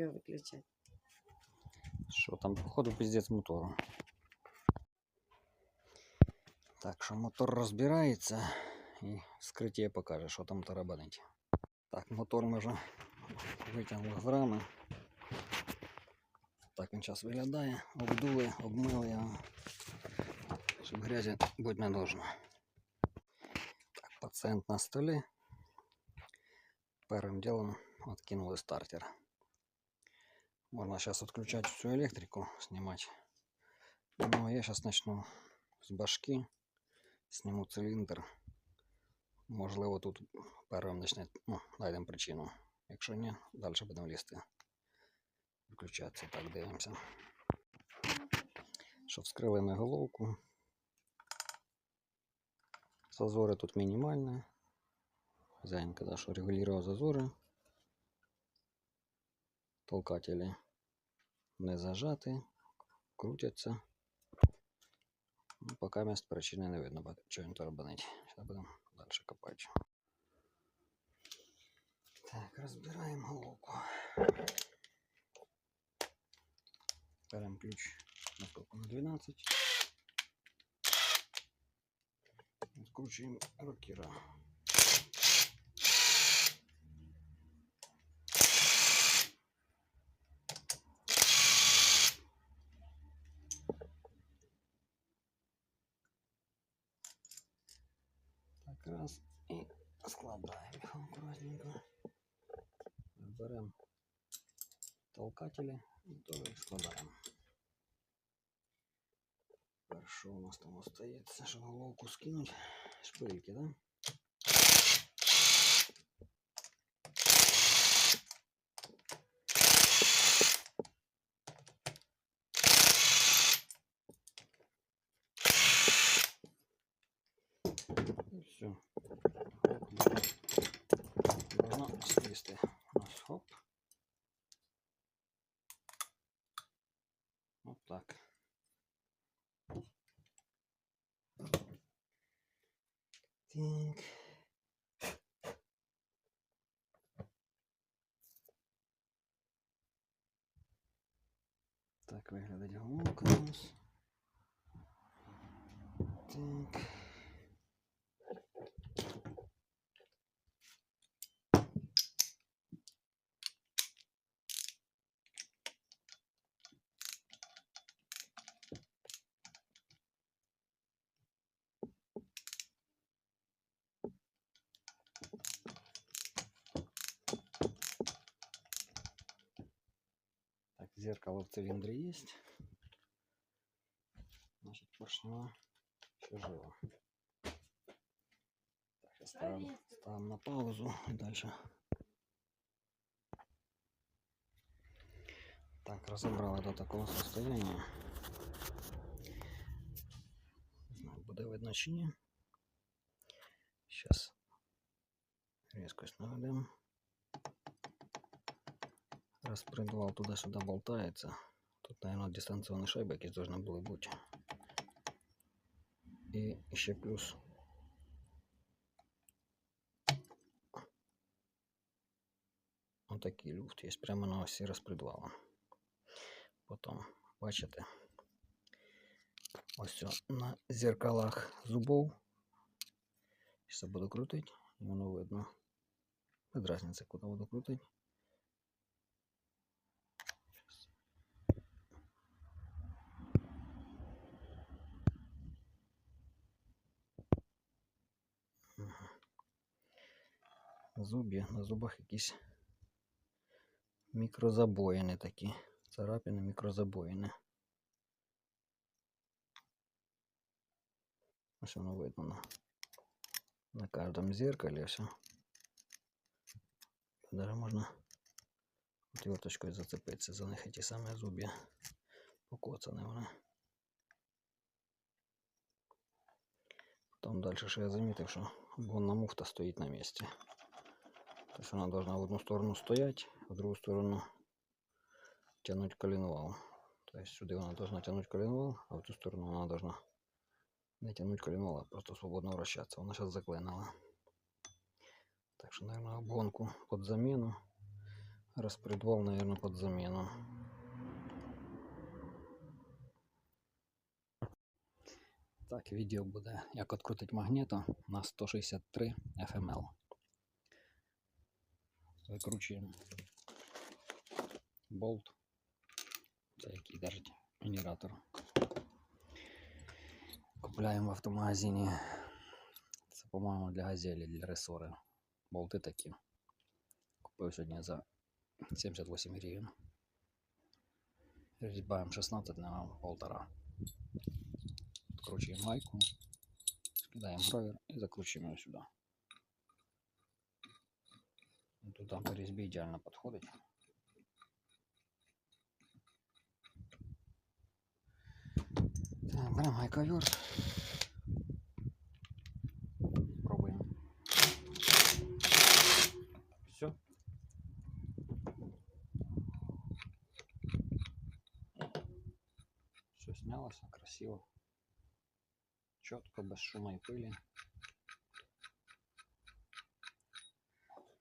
його виключати. Що там, походу, піздець мотору. Так що мотор розбирається і вскриття покаже, що там тарабанить. Так, мотор ми вже витягнули з рами. Так він зараз виглядає. Обдули, обмили його. Щоб грязі бути не должно. Так, пацієнт на столі. Первым делом откинули стартер. Можно сейчас отключать всю электрику, снимать. Но я сейчас начну с башки, сниму циліндр. Можливо, тут первим почне, ну, знайдемо причину. Якщо ні, далі будемо лізти. Включатися, так дивимося. Що вскрили ми головку. Зазори тут мінімальні. Хозяин когда что регулировал зазоры. Толкатели не зажаты, крутятся. Ну, пока мест причины не видно, бо- що він торбанить. Сейчас будем дальше копать. Так, разбираем головку. Берем ключ на сколько? На 12. Скручиваем рокера. толкателі і теж складаємо. Перше у нас там остається, щоб головку скинуть. Шпильки, да? Так виглядить головка у нас. Так. Так, зеркало в цилиндре есть. Значит, поршнева еще жива. Так, сейчас ставим, ставим на паузу и дальше. Так, разобрали до такого состояния. Буде видно чи ні. Сейчас резкость наведем. Распредвал туда-сюда болтается. Тут, наверное, дистанционные шайбы якісь должны были быть. И еще плюс вот такий люфт є прямо на осі розпредвала. Потім, бачите, ось цё на зеркалах зубов. Сейчас буду крутить, і воно видно. Без разницы, куда буду крутить. Зубі, на зубах якісь мікрозабоїни такі. Царапини, мікрозабоїни. Ось воно видно на, на кожному зеркалі все. Даже можна отверточкою зацепитися за них ті самі зубі. Покоцані вони. Потом дальше ще я замітив, що гонна муфта стоїть на місці. Тобто вона должна в одну сторону стоять, в другу сторону тянуть коленвал. Тобто сюди вона должна тянуть коленвал, а в ту сторону вона должна не тянуть коленвал, а просто свободно вращаться. Вона зараз заклинила. Так що, наверное, обгонку под замену Распредвал, наверное, под замену. Так, відео буде, як відкрутити магнето на 163 FML. Викручуємо болт, це який держить генератор. Купляємо в автомагазині. Це, по-моєму, для газелі, для ресори. Болти такі. Купив сьогодні за 78 гривень. Різьбаємо 16 на полтора. Откручиваем гайку, скидаем гровер и закручиваем его Туда по резьбе идеально подходит. Так, берем гайковер. Пробуем. Все. Все снялось, красиво. Четко, без шума і пилі.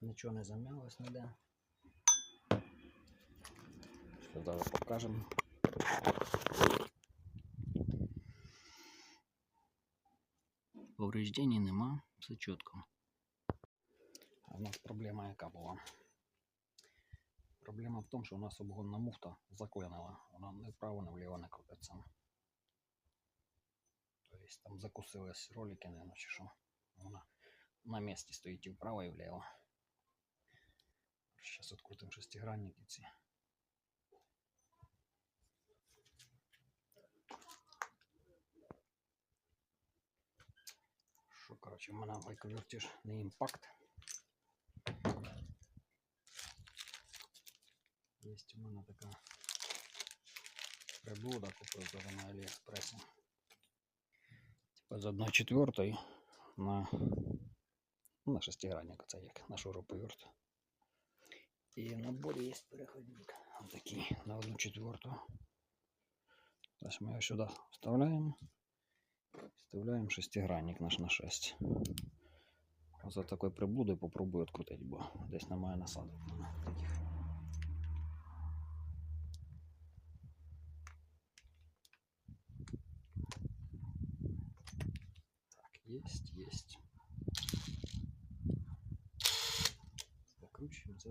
Нічого не зам'ялось ніде. Що зараз покажемо. Повреждень нема, все чітко. А в нас проблема яка була? Проблема в тому, що у нас обгонна муфта заклинила. Вона не вправо, не вліво не крутиться. То есть там закусились ролики, наверное, чи що. Вона на місці стоїть і вправо, і вліво. Зараз відкрутимо шестигранники ці. Що, коротше, в мене байковерті ж не імпакт. Є у мене така приблуда, купив тоже на Аліекспресі. Типа з 1 четвертої на, ну, на шестигранник, це як на шуруповерт. І в наборі є переходник. Ось такий на 1 четверту. Ось ми його сюди вставляємо. Вставляємо шестигранник наш на 6. За такою приблудою попробую відкрутити, бо десь немає насадок. в мене таких. Так, есть, есть. Закручиваем, це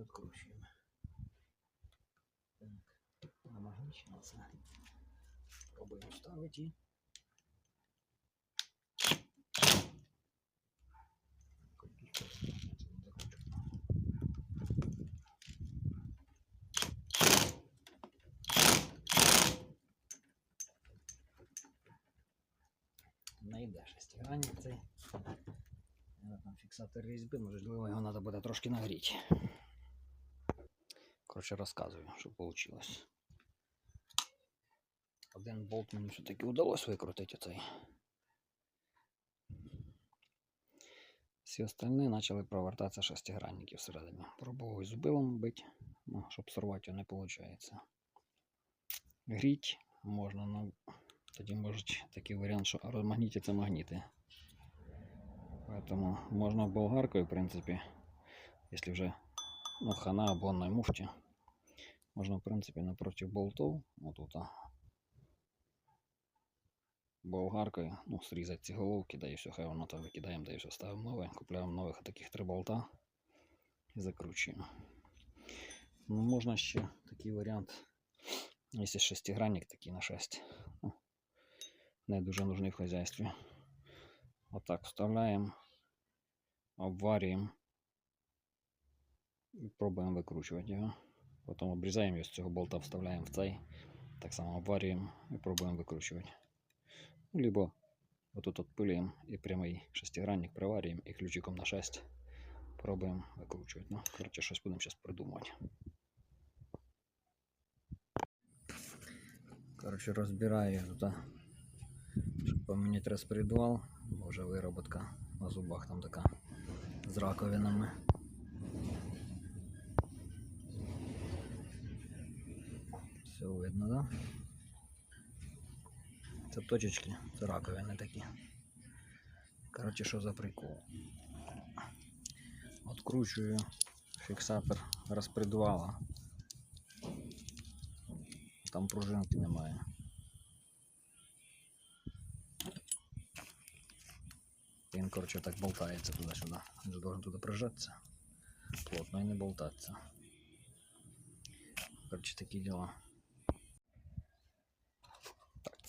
Пробуємо вставити. і- Не йде шестигранник цей. Треба Там фіксатор різьби, можливо, його треба буде трошки нагріти. Коротше, розказую, що вийшло. Один болт мені все-таки вдалося викрутити оцей. Всі остальні почали провертатися шестигранники всередині. Пробував зубилом бити, ну, щоб сорвати його не виходить. Гріть можна, але тоді може такий варіант, що розмагніті це магніти. Поэтому можно болгаркой, в принципе, если уже ну, хана обонной муфте, можно, в принципе, напротив болтов, вот болгаркой, ну, срезать ці головки, да и все, хай воно там викидаємо, да и все, ставимо нове, купляємо нових таких три болта і закручуємо. Ну, можна ще такий варіант, якщо шестигранник такий на 6, ну, не дуже нужний в хозяйстве. Вот так вставляємо, обварюємо і пробуємо викручувати його. Потім обрізаємо його з цього болта, вставляємо в цей. Так само обварюємо і пробуємо викручувати. Ну, Либо отут отпилюємо і прямий шестигранник приварюємо і ключиком на 6 пробуємо викручувати. Ну, коротше, щось будемо зараз придумувати. Коротше, розбираю я тут. а, Щоб поміняти розпредвал, бо вже вироботка на зубах там така з раковинами. Все видно, да? Це точечки, це раковини такі. Коротше, що за прикол? Откручую фіксатор розпредвала. Там пружинки немає. Він, коротше, так болтається туди-сюди. Він же должен туди прижатися. Плотно і не болтатися. Коротше, такі діла.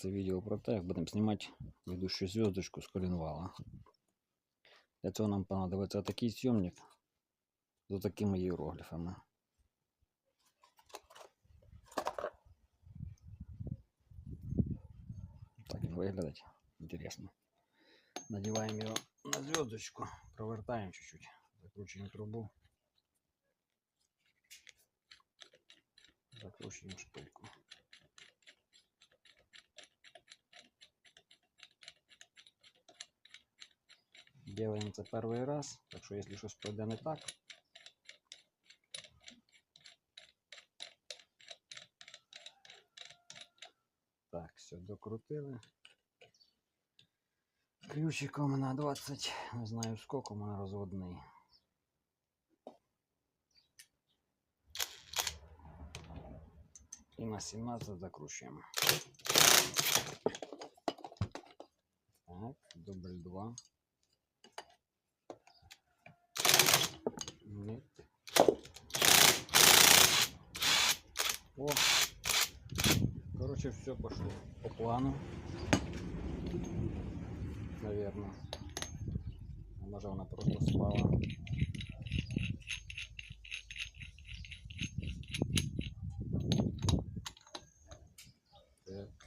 Так, це відео про те, як будемо знімати ведущу зв'язочку з коленвала. Для цього нам понадобиться такий зйомник з такими іерогліфами. Так він виглядить. Інтересно. Надеваем его на звездочку, провертаем чуть-чуть, закручиваем трубу, закручиваем шпильку. Делаем это первый раз, так что если что-то пойде не так, так, все, докрутили. Ключиком на 20, не знаю сколько, у мене розводний. І на 17 закручуємо. Так, дубль 2. Нет. О! Короче, все пошло по плану. Наверное. Може вона просто спала. Так.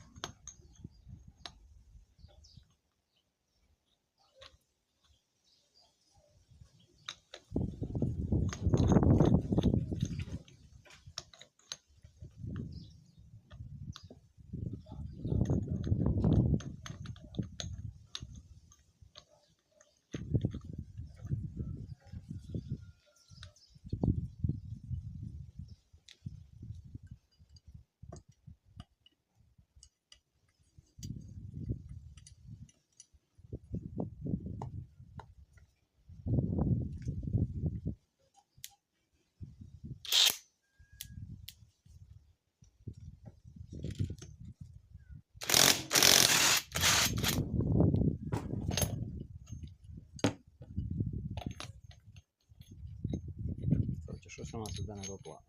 Короче, щось у нас іде не до плану.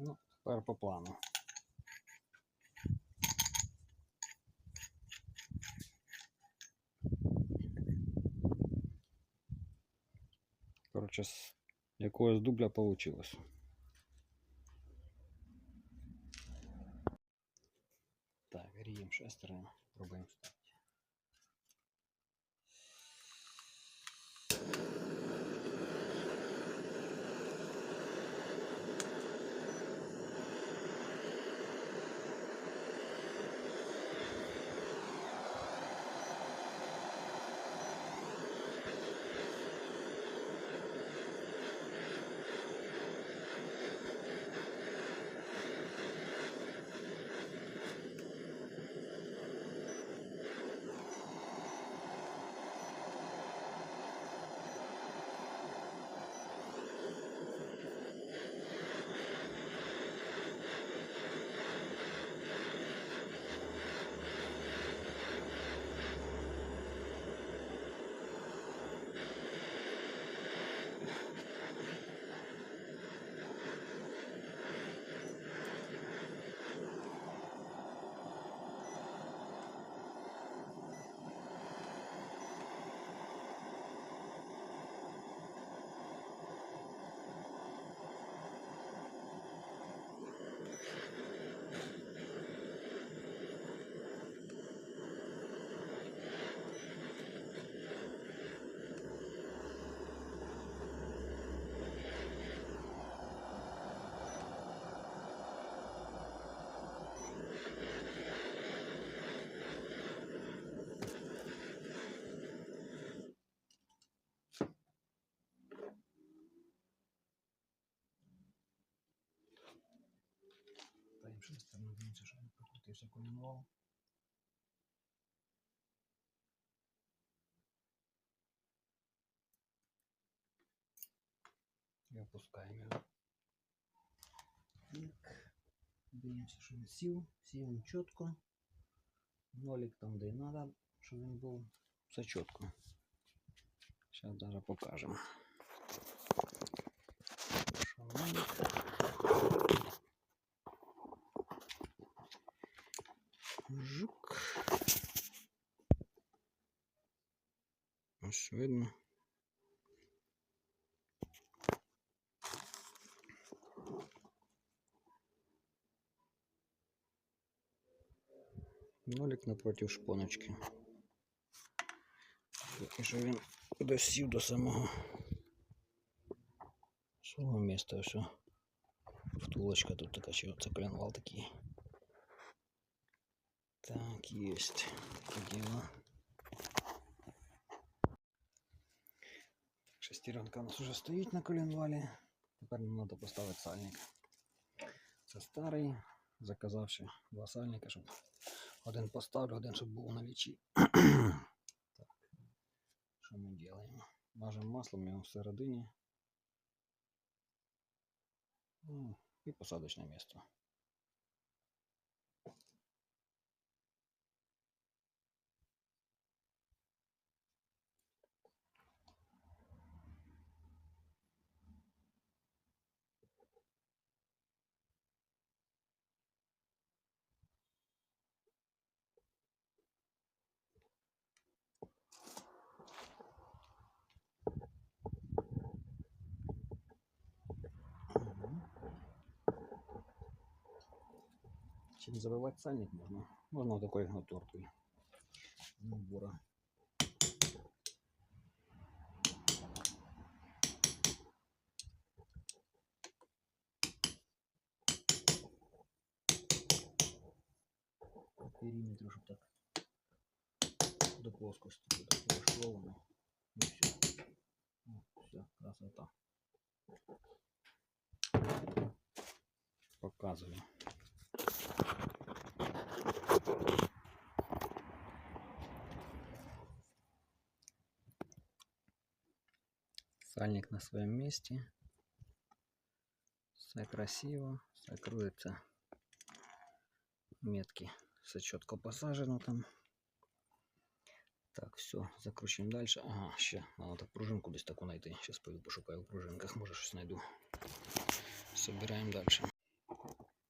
Ну, тепер по плану. Коротше, з якогось дубля получилось. Так, ріємо шестерню, пробуємо there's a. И опускаем его. Так. Дивимося, що він сів. Сів він чітко. Там, де і треба, щоб він був. Все чітко. Зараз даже покажем Шалонік. Ось видно. Нолик напротив шпоночки. Поки що він досів до самого свого міста. Все. Втулочка тут така, чи це коленвал такий. Так, есть. Таке діло. Шестеренка у нас уже стоїть на коленвалі. Тепер нам треба поставити сальник. Це старий, заказавши два сальника, щоб один поставлю, один, щоб був на лічі. так. Що ми робимо? Мажемо маслом його всередині. Ну, І посадочне місце. Чим забивати сальник можна? Можна такою готоркою. Набора. По периметру, щоб так до плоскості буде дошло воно. І все. О, все, красота. Показую. Сальник на своем месте. Все красиво, все. Метки все четко посажено там. Так, все, закручиваем дальше. Ага, ще надо так пружинку десь таку знайти. Сейчас пойду пошукаю в пружинках, може щось знайду. Собираем дальше.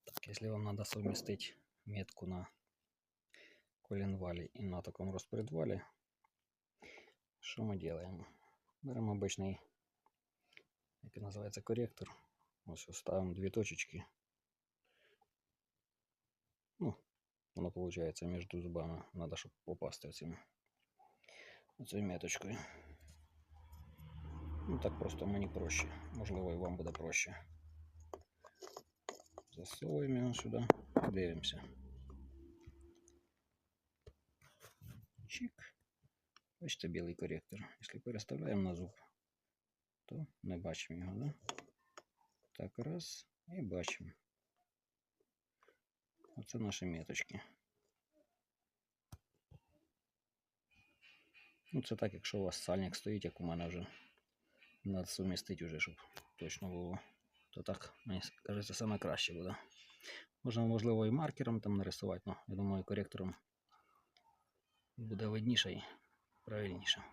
Так, если вам надо совместить метку на коленвале и на таком распредвале, что мы делаем? Берем обычный, як він називається, корректор. Ось ось ставимо дві точечки. Ну, воно виходить між зубами. Надо, щоб попасти цим оцею меточкою. Ну так просто мені проще. Можливо, і вам буде проще. Засовуємо його сюди, дивимося. Чик. Бачите білий коректор. Якщо переставляємо на зуб, то не бачимо його, да? Так, раз, і бачимо. Оце наші меточки. Ну, це так, якщо у вас сальник стоїть, як у мене вже. Треба сумістити вже, щоб точно було. То так, мені кажеться, саме краще буде. Можна, можливо, і маркером там нарисувати, але я думаю, коректором буде видніше і правильніше.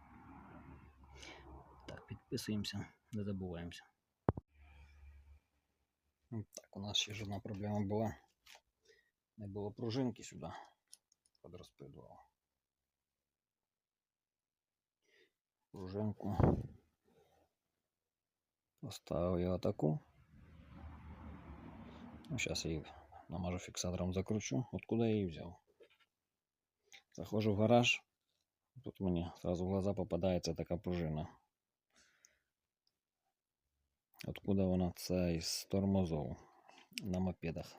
Так, підписуємося, не забуваємося. Ну, Так, у нас ще ж одна проблема була. Не було пружинки сюди під розпредвал. Пружинку поставив я таку. Ну, сейчас я її намажу фіксатором закручу. Откуда я її взяв? Захожу в гараж. Тут мені сразу в глаза попадається така пружина. Откуда вона? Це із тормозов на мопедах.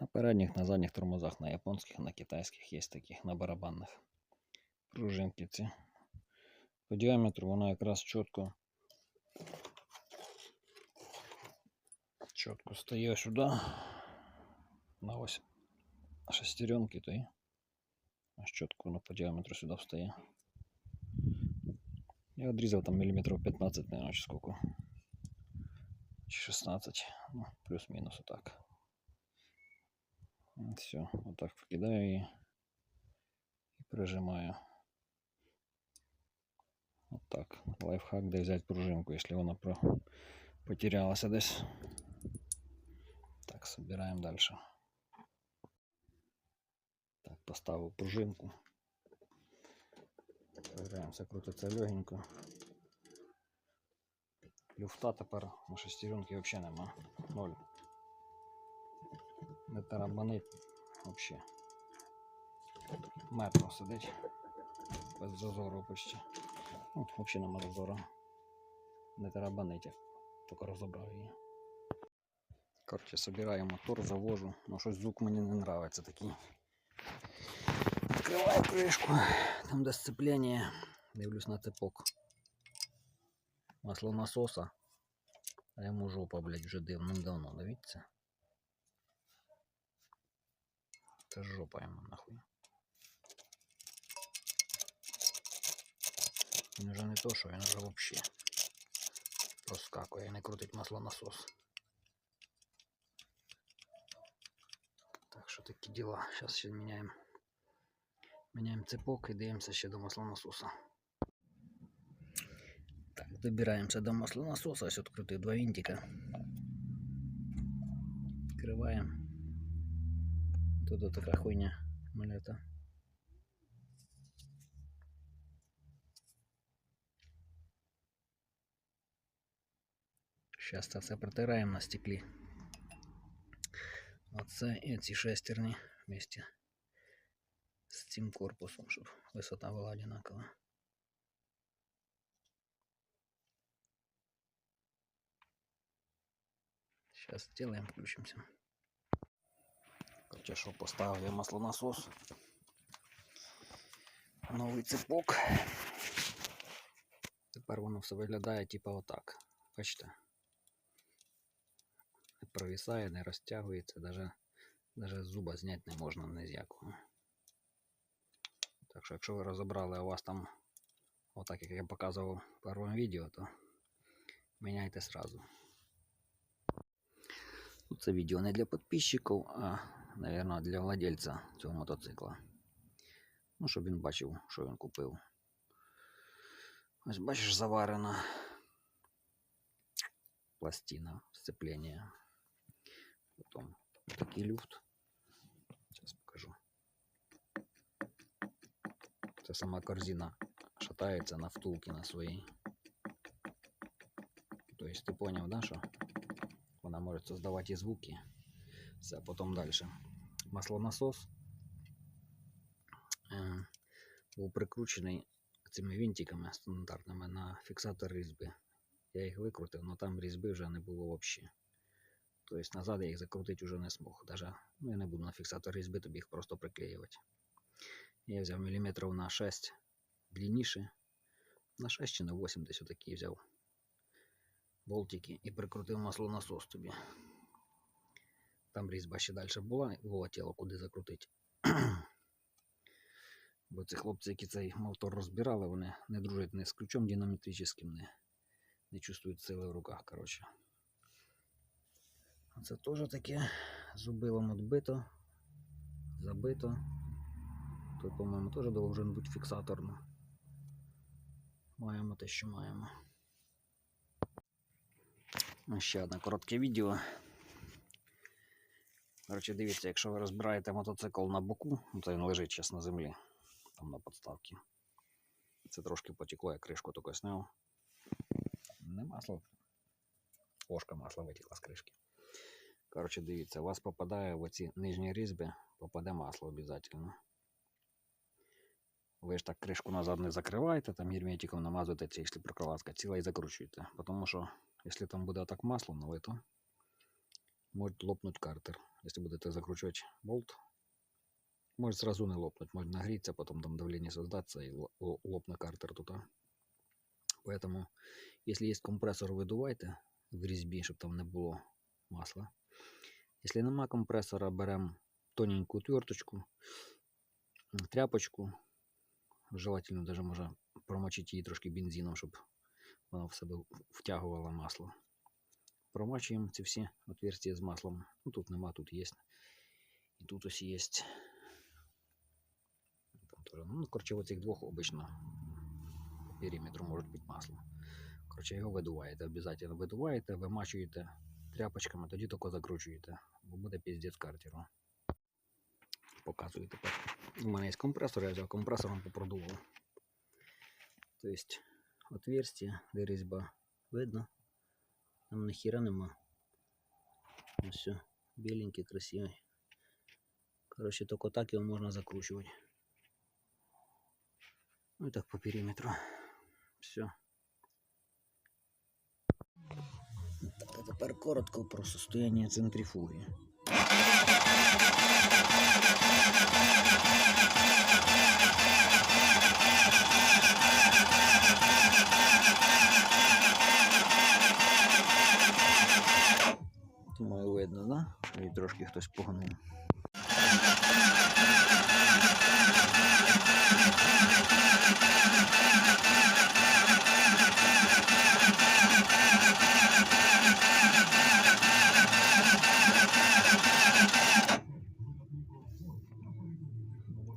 На передніх, на задніх тормозах, на японських, на китайських є таких, на барабанних. Пружинки ці. По діаметру вона якраз чітко чітко стає сюди. На ось шестеренки, то й аж чітко воно по діаметру сюди встає. Я відрізав там міліметрів 15, наверное, чи сколько. чи 16, ну, плюс-мінус отак. Все, отак вкидаю її і прижимаю. Отак. Лайфхак, де взяти пружинку, якщо вона про... потерялася десь. Так, собираем дальше. Поставив пружинку. Проверяем, все крутиться легенько. Люфта тепер на шестеренки взагалі нема. Ноль. Не тарабанить взагалі. Метро сидить. Без зазору почти. Ну, взагалі нема зазору. Не тарабанить, як тільки розібрав її. Короче, собираю мотор, завожу. Но щось звук мені не нравится такий. Открываю крышку. Там де сцепление. Дивлюсь на цепок. Масло насоса. А йому жопа, блядь, вже давним-давно, дивіться. Це жопа йому нахуй. Він вже не то, що він вже вообще проскакує і не крутить маслонасос. Так що такі діла. Зараз ще міняємо. Міняємо цепок і дивимося ще до маслонасоса. Так, добираємося до маслонасоса. Ось відкрутив два винтика. Відкриваємо. Тут така хуйня малета. Зараз це все протираємо на стеклі. Оце і ці шестерні вместе з цим корпусом, щоб висота була одинакова. Сейчас сделаем, включимся. Короче, що поставив я маслонасос. Новий цепок. Тепер воно все виглядає типа отак. Бачите? Не провисає, не розтягується, даже, даже зуба зняти не можна ні з якого. Так що, якщо ви розібрали, а у вас там, отак як я показував в першому відео, то міняйте сразу. Ну, Це відео не для підписчиків, а, мабуть, для владельця цього мотоцикла. Ну, щоб він бачив, що він купив. Ось бачиш, заварена пластина сцепления. Потом такий люфт. Це сама корзина шатається на втулки на своїй. То есть ти поняв, да, що вона може создавати і звуки. Все, потім далі. Маслонасос е, був прикручений цими винтиками стандартними на фіксатор різьби. Я їх викрутив, але там різьби вже не було взагалі. Тобто назад я їх закрутити вже не змог. Даже, ну, я не буду на фіксатор різьби, тобі їх просто приклеювати. Я взяв міліметрів на 6 длинніше. На 6 чи на 8 десь отакі взяв болтики і прикрутив маслонасос тобі. Там різьба ще далі була, було тіло куди закрутити. Бо ці хлопці, які цей мотор розбирали, вони не дружать ні з ключом динамітричним, не, не чувствують сили в руках. коротше. А Це теж таке зубилом відбито, забито. Тут, по-моєму, теж должен бути фіксаторно. Маємо те, що маємо. Ну, Ще одне коротке відео. Коротше, дивіться, якщо ви розбираєте мотоцикл на боку, ну, то він лежить зараз на землі, там на подставці. Це трошки потекло, я кришку тільки сняв. Не масло. Ложка масла витекла з кришки. Коротше, дивіться, у вас попадає в оці нижні різьби, попаде масло обов'язково. Ви ж так кришку назад не закриваєте, там герметиком намазуєте, це, якщо прокладка ціла і закручуєте. Тому що, якщо там буде так масло налито, може лопнуть картер. Якщо будете закручувати болт, може сразу не лопнуть, може нагріться, потім там давлення создаться і ло- лопне картер тут. Поэтому, якщо є компресор, видувайте в різьбі, щоб там не було масла. Якщо нема компресора, беремо тоненьку отверточку, м, тряпочку, желательно даже можна промочити її трошки бензином, щоб вона в себе втягувала масло. промачуємо ці всі отверстия з маслом. Ну тут нема, тут є. І тут ось є. Там теж, ну, коротше, оцих двох обично по периметру можуть бути масло. Коротше, його видуваєте, обов'язково видуваєте, вимачуєте тряпочками, тоді тільки закручуєте, бо буде піздець картеру. Показую тепер. У мене є компресор, я взяв компресором попродував. Тобто отверстие, де різьба видно. Там ніхіра нема. Ось все, біленький, красивий. Коротше, тільки так його можна закручувати. Ну і так по периметру. Все. Так, а тепер коротко про состояние центрифуги. Думаю, видно, да? І трошки хтось погнув.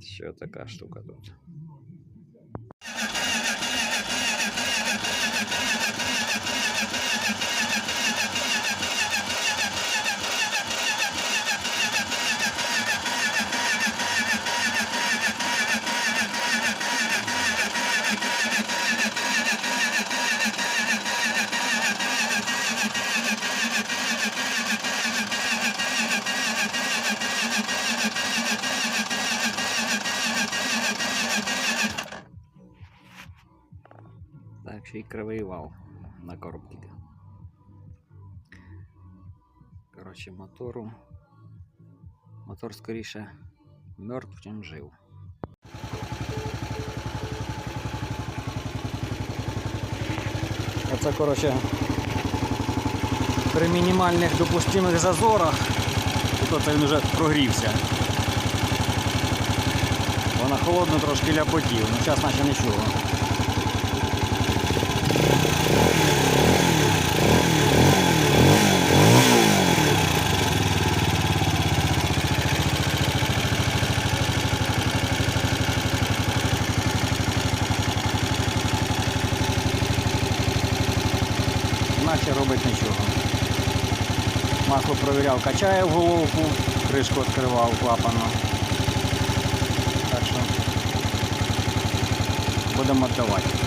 Що така штука тут? Кривий вал на коробці. Коротше, мотору. Мотор скоріше мертв, чим жив. Оце, коротше, при мінімальних допустимих зазорах. Тут оце він вже прогрівся. Вона холодно трошки ляпотів, ну зараз наче нічого. Масло провіряв, качає в головку, кришку відкривав клапану. Так що будемо віддавати.